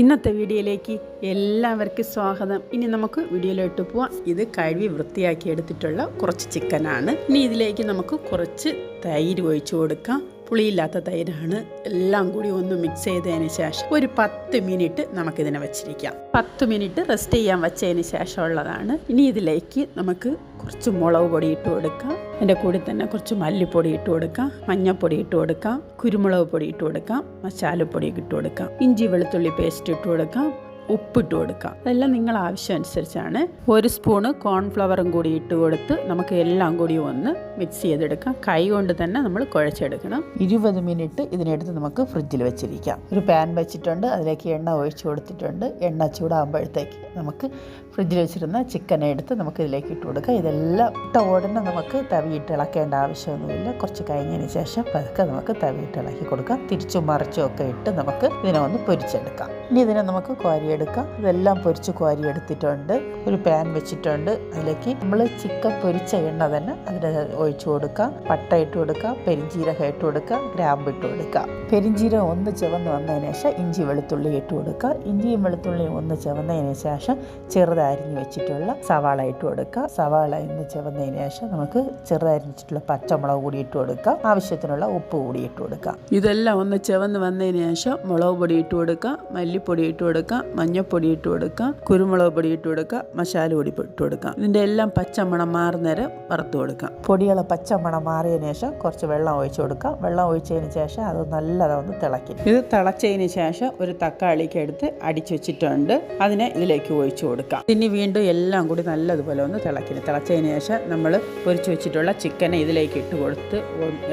ഇന്നത്തെ വീഡിയോയിലേക്ക് എല്ലാവർക്കും സ്വാഗതം. ഇനി നമുക്ക് വീഡിയോയിലോട്ട് പോവാം. ഇത് കഴുകി വൃത്തിയാക്കി എടുത്തിട്ടുള്ള കുറച്ച് ചിക്കനാണ് ഇനി ഇതിലേക്ക് നമുക്ക് കുറച്ച് തൈര് ഒഴിച്ചു കൊടുക്കാം. പുളിയില്ലാത്ത തൈരാണ്. എല്ലാം കൂടി ഒന്ന് മിക്സ് ചെയ്തതിന് ശേഷം ഒരു പത്ത് മിനിറ്റ് നമുക്കിതിനെ വെച്ചിരിക്കാം. പത്ത് മിനിറ്റ് റെസ്റ്റ് ചെയ്യാൻ വെച്ചതിന് ശേഷമുള്ളതാണ് ഇനി ഇതിലേക്ക് നമുക്ക് കുറച്ച് മുളക് പൊടി ഇട്ട് കൊടുക്കാം. അതിന്റെ കൂടെ തന്നെ കുറച്ച് മല്ലിപ്പൊടി ഇട്ട് കൊടുക്കാം. മഞ്ഞൾപ്പൊടി ഇട്ട് കൊടുക്കാം. കുരുമുളക് പൊടി ഇട്ട് കൊടുക്കാം. മസാലപ്പൊടി ഇട്ട് കൊടുക്കാം. ഇഞ്ചി വെളുത്തുള്ളി പേസ്റ്റ് ഇട്ട് കൊടുക്കാം. ഉപ്പിട്ട് കൊടുക്കാം. അതെല്ലാം നിങ്ങൾ ആവശ്യം അനുസരിച്ചാണ് ഒരു സ്പൂണ് കോൺഫ്ലവറും കൂടി ഇട്ട് കൊടുത്ത് നമുക്ക് എല്ലാം കൂടി ഒന്ന് മിക്സ് ചെയ്തെടുക്കാം. കൈ കൊണ്ട് തന്നെ നമ്മൾ കുഴച്ചെടുക്കണം. ഇരുപത് മിനിറ്റ് ഇതിനെടുത്ത് നമുക്ക് ഫ്രിഡ്ജിൽ വെച്ചിരിക്കാം. ഒരു പാൻ വെച്ചിട്ടുണ്ട് അതിലേക്ക് എണ്ണ ഒഴിച്ചു കൊടുത്തിട്ടുണ്ട്. എണ്ണ ചൂടാകുമ്പോഴത്തേക്ക് നമുക്ക് ഫ്രിഡ്ജിൽ വെച്ചിരുന്ന ചിക്കൻ എടുത്ത് നമുക്ക് ഇതിലേക്ക് ഇട്ട് കൊടുക്കാം. ഇതെല്ലാം ഇട്ട ഉടനെ നമുക്ക് തവിയിട്ട് ഇളക്കേണ്ട ആവശ്യമൊന്നുമില്ല. കുറച്ച് കഴിഞ്ഞതിന് ശേഷം പതുക്കെ നമുക്ക് തവിയിട്ട് ഇളക്കി കൊടുക്കാം. തിരിച്ചും മറിച്ചും ഒക്കെ ഇട്ട് നമുക്ക് ഇതിനെ ഒന്ന് പൊരിച്ചെടുക്കാം. ഇനി ഇതിനെ നമുക്ക് കോരിയെടുക്കാം ഇതെല്ലാം പൊരിച്ച് കോരിയെടുത്തിട്ടുണ്ട് ഒരു പാൻ വെച്ചിട്ടുണ്ട്. അതിലേക്ക് നമ്മൾ ചിക്കൻ പൊരിച്ച എണ്ണ തന്നെ അതിന് ഒഴിച്ചു കൊടുക്കാം. പട്ട ഇട്ട് കൊടുക്കാം. പെരിഞ്ചീരകം ഇട്ട് കൊടുക്കുക ഗ്രാമ്പ് ഇട്ട് കൊടുക്കുക പെരിഞ്ചീരകം ഒന്ന് ചുവന്ന് വന്നതിന് ശേഷം ഇഞ്ചി വെളുത്തുള്ളി ഇട്ട് കൊടുക്കുക ഇഞ്ചിയും വെളുത്തുള്ളിയും ഒന്ന് ചുവന്നതിന് ശേഷം ചെറുതരിഞ്ഞ് വെച്ചിട്ടുള്ള സവാള ഇട്ട് കൊടുക്കുക സവാള ഒന്ന് ചുവന്നതിന് ശേഷം നമുക്ക് ചെറുതരിഞ്ഞിട്ടുള്ള പച്ചമുളക് കൂടി ഇട്ട് കൊടുക്കുക ആവശ്യത്തിനുള്ള ഉപ്പ് കൂടി ഇട്ട് കൊടുക്കുക ഇതെല്ലാം ഒന്ന് ചുവന്ന് വന്നതിന് ശേഷം മുളക് പൊടി ഇട്ട് കൊടുക്കുക മല്ലിപ്പൊടി ഇട്ട് കൊടുക്കുക മഞ്ഞൾപ്പൊടി ഇട്ട് കൊടുക്കുക കുരുമുളക് പൊടി ഇട്ട് കൊടുക്കുക മസാല പൊടി ഇട്ട് കൊടുക്കുക ഇതിന്റെ എല്ലാം പച്ചമണം മാറുന്നേരം വറുത്ത് കൊടുക്കുക പൊടികളെ പച്ചമണം മാറിയതിന് ശേഷം കുറച്ച് വെള്ളം ഒഴിച്ച് കൊടുക്കുക വെള്ളം ഒഴിച്ചതിന് ശേഷം അത് നല്ലതൊന്ന് തിളക്കും ഇത് തിളച്ചതിന് ശേഷം ഒരു തക്കാളിക്ക് എടുത്ത് അടിച്ചു വെച്ചിട്ടുണ്ട്. അതിനെ ഇതിലേക്ക് ഒഴിച്ചു കൊടുക്കാം. ഇനി വീണ്ടും എല്ലാം കൂടി നല്ലതുപോലെ ഒന്ന് തിളക്കിന് തിളച്ചതിന് ശേഷം നമ്മൾ പൊരിച്ചു വെച്ചിട്ടുള്ള ചിക്കനെ ഇതിലേക്ക് ഇട്ട് കൊടുത്ത്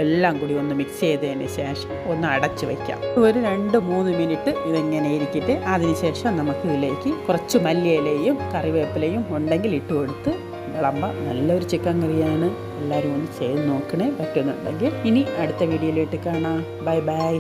എല്ലാം കൂടി ഒന്ന് മിക്സ് ചെയ്തതിന് ശേഷം ഒന്ന് അടച്ചു വയ്ക്കാം ഒരു രണ്ട് മൂന്ന് മിനിറ്റ് ഇതിങ്ങനെ ഇരിക്കിട്ട്. അതിനുശേഷം നമുക്ക് ഇതിലേക്ക് കുറച്ച് മല്ലിയിലയും കറിവേപ്പിലയും ഉണ്ടെങ്കിൽ ഇട്ട് കൊടുത്ത് വിളമ്പ. നല്ലൊരു ചിക്കൻ കറിയാണ്. എല്ലാവരും ഒന്ന് ചെയ്ത് നോക്കണേ പറ്റുന്നുണ്ടെങ്കിൽ. ഇനി അടുത്ത വീഡിയോയിലോട്ട് കാണാം. Bye bye.